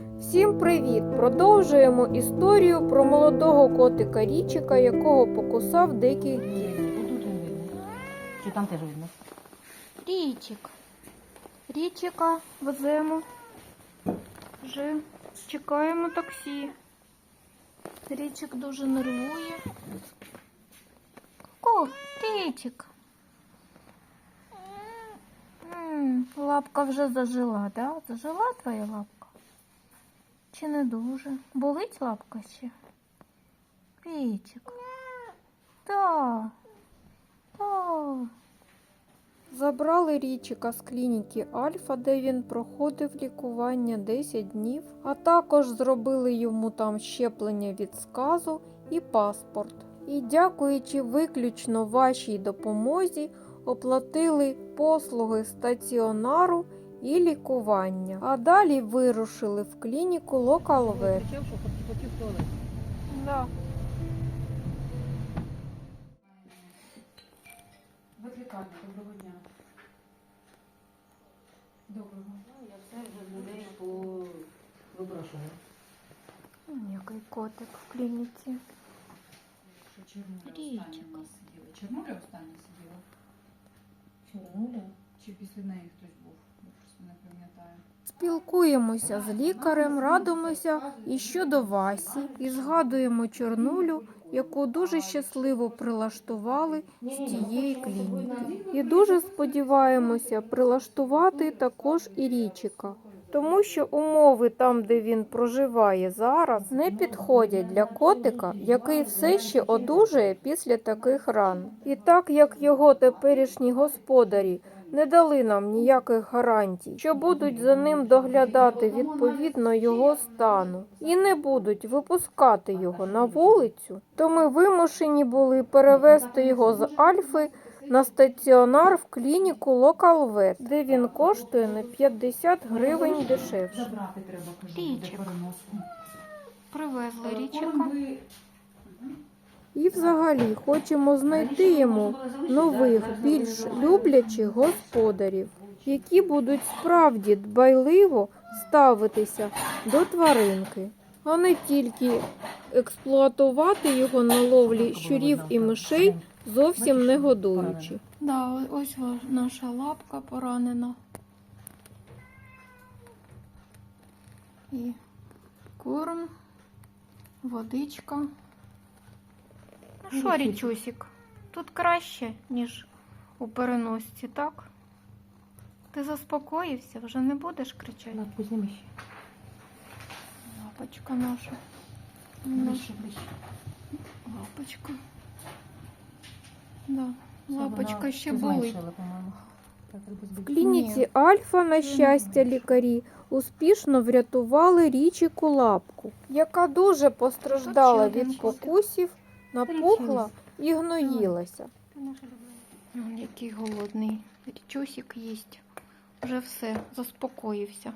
Всім привіт! Продовжуємо історію про молодого котика Річика, якого покусав дикий він. Чи там теж видно? Річик. Річика веземо. Вже чекаємо таксі. Річик дуже нервує. Ку, Річик. М, Лапка вже зажила, да? Зажила твоя лапка? Чи не дуже? Болить лапка ще? Річик. Так. Так. Забрали Річика з клініки Альфа, де він проходив лікування 10 днів, а також зробили йому там щеплення від сказу і паспорт. І дякуючи виключно вашій допомозі, оплатили послуги стаціонару і лікування. А далі вирушили в клініку Локалвет. Кричав, що хот- хотів в туалет. Да. Викликання, доброго дня. Доброго. Я все вже людей по виброшую. Який котик в клініці. Що Чорнуля останнє сиділа. Чорнуля останнє сиділа? Чорнуля? Чи після неї хтось був? Я просто не пам'ятаю. Спілкуємося з лікарем, радимося і щодо Васі, і згадуємо чорнулю, яку дуже щасливо прилаштували з тієї клініки. І дуже сподіваємося прилаштувати також і річика. Тому що умови там, де він проживає зараз, не підходять для котика, який все ще одужує після таких ран. І так як його теперішні господарі не дали нам ніяких гарантій, що будуть за ним доглядати відповідно його стану і не будуть випускати його на вулицю, то ми вимушені були перевести його з Альфи на стаціонар в клініку Локалвет, де він коштує на 50 гривень дешевше. Річик. Привезли ви- І взагалі хочемо знайти йому нових, більш люблячих господарів, які будуть справді дбайливо ставитися до тваринки, а не тільки експлуатувати його на ловлі щурів і мишей, зовсім не годуючи. Да, ось наша лапка поранена. І корм, водичка. Ну що, Річусік, тут краще, ніж у переносці, так? Ти заспокоївся, вже не будеш кричати. Лапку зніми ще. Лапочка наша. Наша Ближче, ближче. лапочка. Да. Все, Лапочка вона ще зменшила, болить. по-моєму. Так, треба В збільшити. клініці Альфа, на щастя, лікарі успішно врятували річику лапку, яка дуже постраждала від покусів, напухла і гноїлася. Он який голодний. Річусик їсть. Вже все, заспокоївся.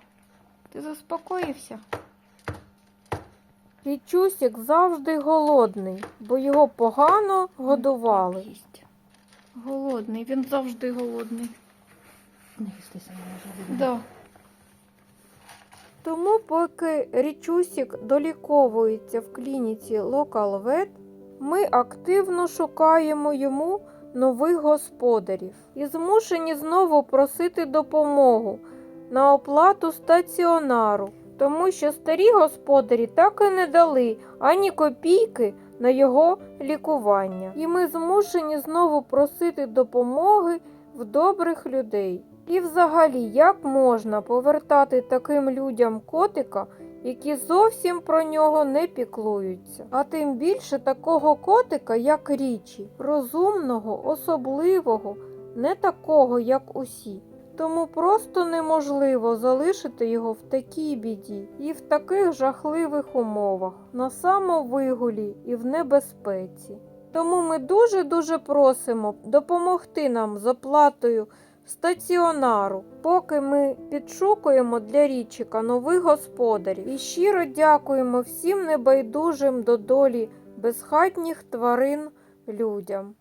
Ти заспокоївся? Річусик завжди голодний, бо його погано годували. Голодний, він завжди голодний. Да. Тому, поки Річусік доліковується в клініці Local Vet, ми активно шукаємо йому нових господарів і змушені знову просити допомогу на оплату стаціонару, тому що старі господарі так і не дали ані копійки на його лікування. І ми змушені знову просити допомоги в добрих людей. І взагалі, як можна повертати таким людям котика, які зовсім про нього не піклуються, а тим більше такого котика, як річі, розумного, особливого, не такого, як усі. Тому просто неможливо залишити його в такій біді і в таких жахливих умовах, на самовигулі і в небезпеці. Тому ми дуже-дуже просимо допомогти нам з оплатою стаціонару, поки ми підшукуємо для річика нових господарів. І щиро дякуємо всім небайдужим до долі безхатніх тварин людям.